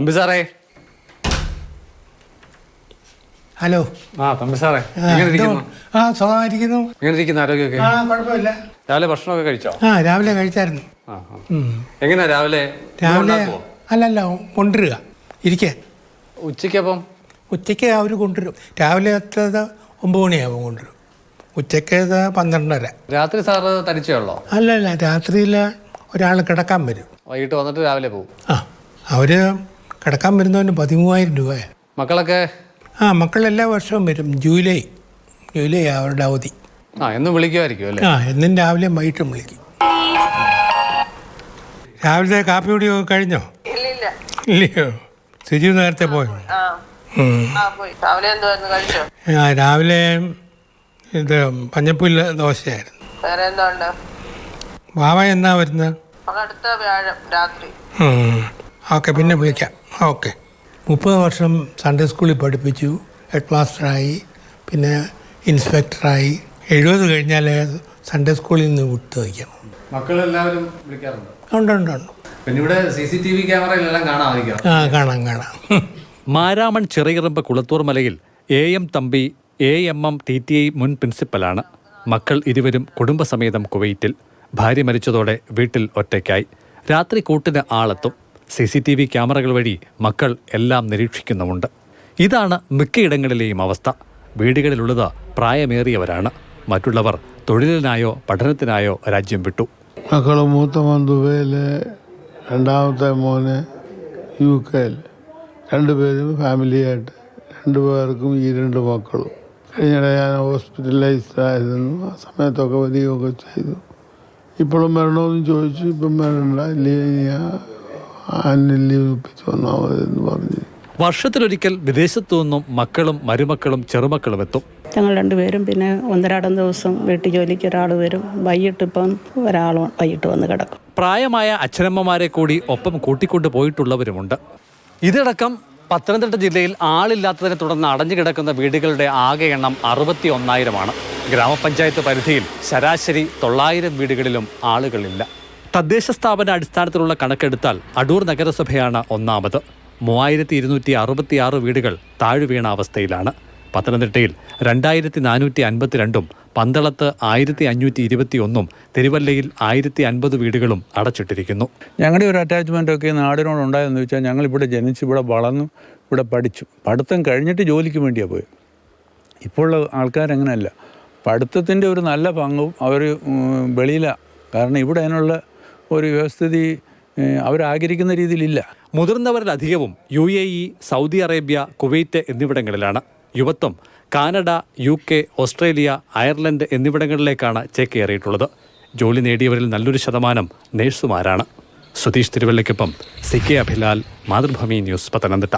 തമ്പി സാറേ. ഹലോ. ആ തമ്പി സാറേ എങ്ങനെ ഇരിക്കുന്നു. ആ സുഖമായിരിക്കുന്നു എങ്ങനെ ഇരിക്കുന്നു ആരോഗ്യമൊക്കെ? ആ കുഴപ്പമില്ല. രാവിലെ ഭക്ഷണമൊക്കെ കഴിച്ചോ? ആ രാവിലെ കഴിച്ചായിരുന്നു. ആ ആ. എങ്ങനെയാ രാവിലെ? രാവിലെ ഉണ്ടാക്കുവോ? അല്ലല്ല കൊണ്ടുവരിക. ഇരിക്കേ. ഉച്ചയ്ക്കപ്പം? ഉച്ചയ്ക്ക് അവർ കൊണ്ടുവരും. രാവിലെ എത്തത് ഒമ്പത് മണിയാകും കൊണ്ടുവരും. ഉച്ചയ്ക്കത് പന്ത്രണ്ടര. രാത്രി സാറ് തനിച്ചേ ഉള്ളോ? അല്ലല്ല രാത്രിയിൽ ഒരാൾ കിടക്കാൻ വരും. വൈകിട്ട് വന്നിട്ട് രാവിലെ പോകും ആ അവർ കിടക്കാൻ വരുന്നവന് പതിമൂവായിരം രൂപയാണ് മക്കളൊക്കെ? ആ മക്കൾ എല്ലാ വർഷവും വരും. ജൂലൈ ജൂലൈ അവരുടെ അവധി. ആ എന്നും വിളിക്കുമായിരിക്കും അല്ലേ? ആ എന്നും രാവിലെ വൈകിട്ടും വിളിക്കും. രാവിലത്തെ കാപ്പി കുടി കഴിഞ്ഞോ? ഇല്ലയോ? സുജി നേരത്തെ പോയോ? ആ ആ. പോയി. രാവിലെ എന്തുവായിരുന്നു കഴിച്ചോ? ആ, രാവിലെ ഇത് പഞ്ഞപ്പുല്ല ദോശയായിരുന്നു. വാവ എന്നാ വരുന്നത്? ഓക്കെ പിന്നെ വിളിക്കാം. ഓക്കെ. മുപ്പത് വർഷം സൺഡേ സ്കൂളിൽ പഠിപ്പിച്ചു. ഹെഡ് മാസ്റ്ററായി പിന്നെ ഇൻസ്പെക്ടറായി എഴുപത് കഴിഞ്ഞാൽ സൺഡേ സ്കൂളിൽ നിന്ന് വിട്ടു വയ്ക്കണം മക്കളെല്ലാവരും വിളിക്കാറുണ്ട്? ഉണ്ട് ഉണ്ട് ഉണ്ട്. പിന്നെ ഇവിടെ സി സി ടി വി ക്യാമറയിലെല്ലാം കാണാമായിരിക്കാം ആ കാണാം കാണാം. Maramon Cheriyarambu Kulathur Malayil A M Thampi A M M T T I മുൻ പ്രിൻസിപ്പലാണ് മക്കൾ ഇരുവരും കുടുംബസമേതം കുവൈറ്റിൽ. ഭാര്യ മരിച്ചതോടെ വീട്ടിൽ ഒറ്റയ്ക്കായി. രാത്രി കൂട്ടിന് ആളെത്തും. സി സി ടി വി ക്യാമറകൾ വഴി മക്കൾ എല്ലാം നിരീക്ഷിക്കുന്നുമുണ്ട്. ഇതാണ് മിക്കയിടങ്ങളിലെയും അവസ്ഥ. വീടുകളിലുള്ളത് പ്രായമേറിയവരാണ്. മറ്റുള്ളവർ തൊഴിലിനായോ പഠനത്തിനായോ രാജ്യം വിട്ടു. മക്കൾ മൂത്ത മോൻ രണ്ടാമത്തെ മോന് യു കെയിൽ. രണ്ടുപേരും ഫാമിലിയായിട്ട് രണ്ടു പേർക്കും ഈ രണ്ട് മക്കളും. കഴിഞ്ഞിടെ ഞാൻ ഹോസ്പിറ്റലൈസ്ഡ് ആയിരുന്നു ആ സമയത്തൊക്കെ വരികയൊക്കെ ചെയ്തു. ഇപ്പോഴും വരണമെന്ന് ചോദിച്ചു. ഇപ്പം വരണ്ട. ലീവ് ആനുവൽ ലീവ് ഒപ്പിച്ച് വന്നാൽ മതി എന്ന് പറഞ്ഞു. വർഷത്തിലൊരിക്കൽ വിദേശത്തു നിന്നും മക്കളും മരുമക്കളും ചെറുമക്കളും എത്തും. ഞങ്ങൾ രണ്ടുപേരും പിന്നെ ഒന്നരാടം ദിവസം വീട്ടു ജോലിക്ക് ഒരാൾ വരും. വൈകിട്ട് ഇപ്പം ഒരാൾ വൈകിട്ട് വന്ന് കിടക്കും. പ്രായമായ അച്ഛനമ്മമാരെ കൂടി ഒപ്പം കൂട്ടിക്കൊണ്ടു പോയിട്ടുള്ളവരുമുണ്ട്. ഇതടക്കം പത്തനംതിട്ട ജില്ലയിൽ ആളില്ലാത്തതിനെ തുടർന്ന് അടഞ്ഞു കിടക്കുന്ന വീടുകളുടെ ആകെ എണ്ണം അറുപത്തി ഒന്നായിരമാണ് ഗ്രാമപഞ്ചായത്ത് പരിധിയിൽ ശരാശരി തൊള്ളായിരം വീടുകളിലും ആളുകളില്ല. തദ്ദേശ സ്ഥാപന അടിസ്ഥാനത്തിലുള്ള കണക്കെടുത്താൽ അടൂർ നഗരസഭയാണ് ഒന്നാമത്. മൂവായിരത്തി ഇരുന്നൂറ്റി അറുപത്തി ആറ് വീടുകൾ താഴ്വീണ അവസ്ഥയിലാണ്. പത്തനംതിട്ടയിൽ രണ്ടായിരത്തി നാനൂറ്റി അൻപത്തിരണ്ടും പന്തളത്ത് ആയിരത്തി അഞ്ഞൂറ്റി ഇരുപത്തി ഒന്നും തിരുവല്ലയിൽ ആയിരത്തി അൻപത് വീടുകളും അടച്ചിട്ടിരിക്കുന്നു. ഞങ്ങളുടെ ഒരു അറ്റാച്ച്മെന്റ് ഒക്കെ നാടിനോട് ഉണ്ടായതെന്ന് വെച്ചാൽ ഞങ്ങൾ ഇവിടെ ജനിച്ചു ഇവിടെ വളർന്നു ഇവിടെ പഠിച്ചു. പഠിത്തം കഴിഞ്ഞിട്ട് ജോലിക്ക് വേണ്ടിയാണ് പോയത് ഇപ്പോഴുള്ള ആൾക്കാരങ്ങനെയല്ല പഠിത്തത്തിന്റെ ഒരു നല്ല പങ്കും അവർ വെളിയിലാണ് കാരണം ഇവിടെ അതിനുള്ള ഒരു വ്യവസ്ഥിതി അവരാഗ്രഹിക്കുന്ന രീതിയിലില്ല. മുതിർന്നവരിലധികവും U A E Saudi Arabia Kuwait എന്നിവിടങ്ങളിലാണ്. യുവത്വം Canada U K Australia Ireland എന്നിവിടങ്ങളിലേക്കാണ് ചേക്കേറിയിട്ടുള്ളത്. ജോലി നേടിയവരിൽ നല്ലൊരു ശതമാനം നേഴ്സുമാരാണ്. Sudheesh തിരുവല്ലയ്ക്കൊപ്പം C K Abhilal Mathrubhumi news Pathanamthitta.